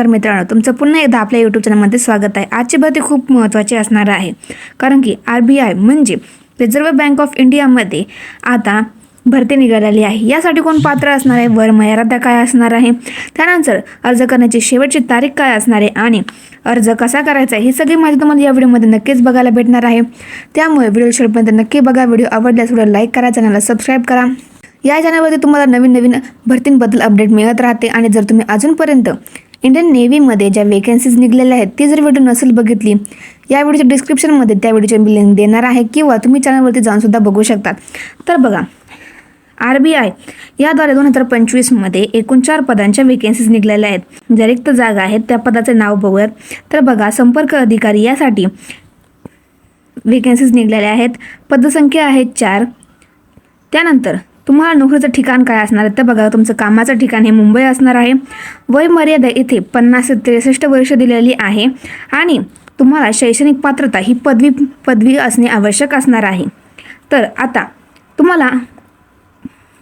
नमस्कार मित्रांनो तुमचं पुन्हा एकदा आपल्या यूट्यूब चॅनलमध्ये स्वागत आहे. आजची भरती खूप महत्त्वाची असणार आहे. कारण की आर बी आय म्हणजे रिझर्व्ह बँक ऑफ इंडियामध्ये आता भरती निघालेली आहे. यासाठी कोण पात्र असणार आहे? वर मर्यादा काय असणार आहे? त्यानंतर अर्ज करण्याची शेवटची तारीख काय असणार आहे? आणि अर्ज कसा करायचा आहे? ही सगळी माहिती तुम्हाला या व्हिडिओमध्ये नक्कीच बघायला भेटणार आहे. त्यामुळे व्हिडिओ शेवटपर्यंत नक्की बघा. व्हिडिओ आवडल्यास व्हिडिओ लाईक करा चॅनलला सबस्क्राईब करा. या चॅनलवरती तुम्हाला नवीन नवीन भरतींबद्दल अपडेट मिळत राहते. आणि जर तुम्ही अजूनपर्यंत इंडियन नेव्हीमध्ये ज्या वेकन्सीज निघलेल्या आहेत ती जर व्हिडिओ नसेल बघितली या व्हिडिओच्या डिस्क्रिप्शनमध्ये त्या व्हिडिओचे मी लिंक देणार आहे किंवा तुम्ही चॅनलवरती जाऊनसुद्धा बघू शकता. तर बघा आर बी आय याद्वारे दोन हजार पंचवीसमध्ये एकूण चार पदांच्या वेकेन्सीज निघलेल्या आहेत. ज्या रिक्त जागा आहेत त्या पदाचे नाव बघूयात. तर बघा संपर्क अधिकारी यासाठी वेकेन्सीज निघलेल्या आहेत. पदसंख्या आहेत चार. त्यानंतर तुम्हाला नोकरीचं ठिकाण काय असणार आहे? तर बघा तुमचं कामाचं ठिकाण हे मुंबई असणार आहे. वय मर्यादा इथे पन्नास ते त्रेसष्ट वर्ष दिलेली आहे आणि तुम्हाला शैक्षणिक पात्रता ही पदवी पदवी असणे आवश्यक असणार आहे. तर आता तुम्हाला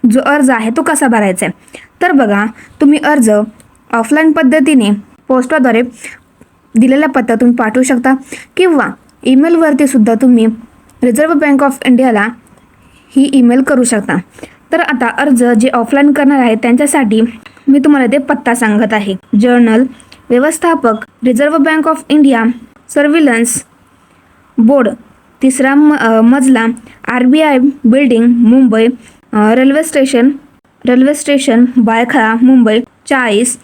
जो अर्ज आहे तो कसा भरायचा आहे? तर बघा तुम्ही अर्ज ऑफलाईन पद्धतीने पोस्टाद्वारे दिलेल्या पत्ता तुम्ही पाठवू शकता किंवा ईमेलवरती सुद्धा तुम्ही रिझर्व्ह बँक ऑफ इंडियाला ही ईमेल करू शकता. तर आता अर्ज जे ऑफलाईन करणार आहे त्यांच्यासाठी मी तुम्हाला ते पत्ता सांगत आहे. जर्नल व्यवस्थापक reserve bank of India surveillance board तिसरा म मजला R B I building Mumbai railway station railway station Byculla Mumbai चाळीस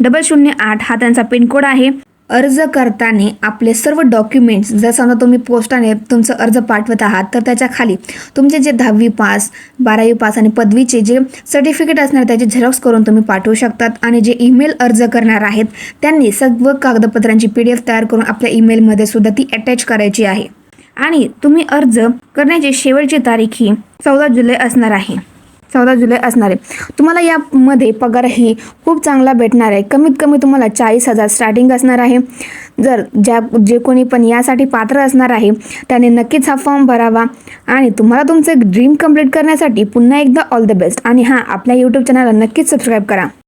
डबल शून्य आठ हा त्यांचा पिनकोड आहे. अर्ज करताना आपले सर्व डॉक्युमेंट्स जर समजा तुम्ही पोस्टाने तुमचं अर्ज पाठवत आहात तर त्याच्याखाली तुमचे जे दहावी पास बारावी पास आणि पदवीचे जे सर्टिफिकेट असणार त्याचे झेरॉक्स करून तुम्ही पाठवू शकतात. आणि जे ईमेल अर्ज करणार आहेत त्यांनी सर्व कागदपत्रांची पी डी एफ तयार करून आपल्या ईमेलमध्ये सुद्धा ती अटॅच करायची आहे. आणि तुम्ही अर्ज करण्याची शेवटची तारीख ही चौदा जुलै असणार आहे. चौदा जुलै असणार आहे. तुम्हाला यामध्ये पगारही खूप चांगला भेटणार आहे. कमीत कमी तुम्हाला चाळीस हजार स्टार्टिंग असणार आहे. जर ज्या जे कोणी पण यासाठी पात्र असणार आहे त्याने नक्कीच हा फॉर्म भरावा. आणि तुम्हाला तुमचं ड्रीम कंप्लीट करण्यासाठी पुन्हा एकदा ऑल द बेस्ट आणि हां आपल्या यूट्यूब चॅनलला नक्कीच सबस्क्राईब करा.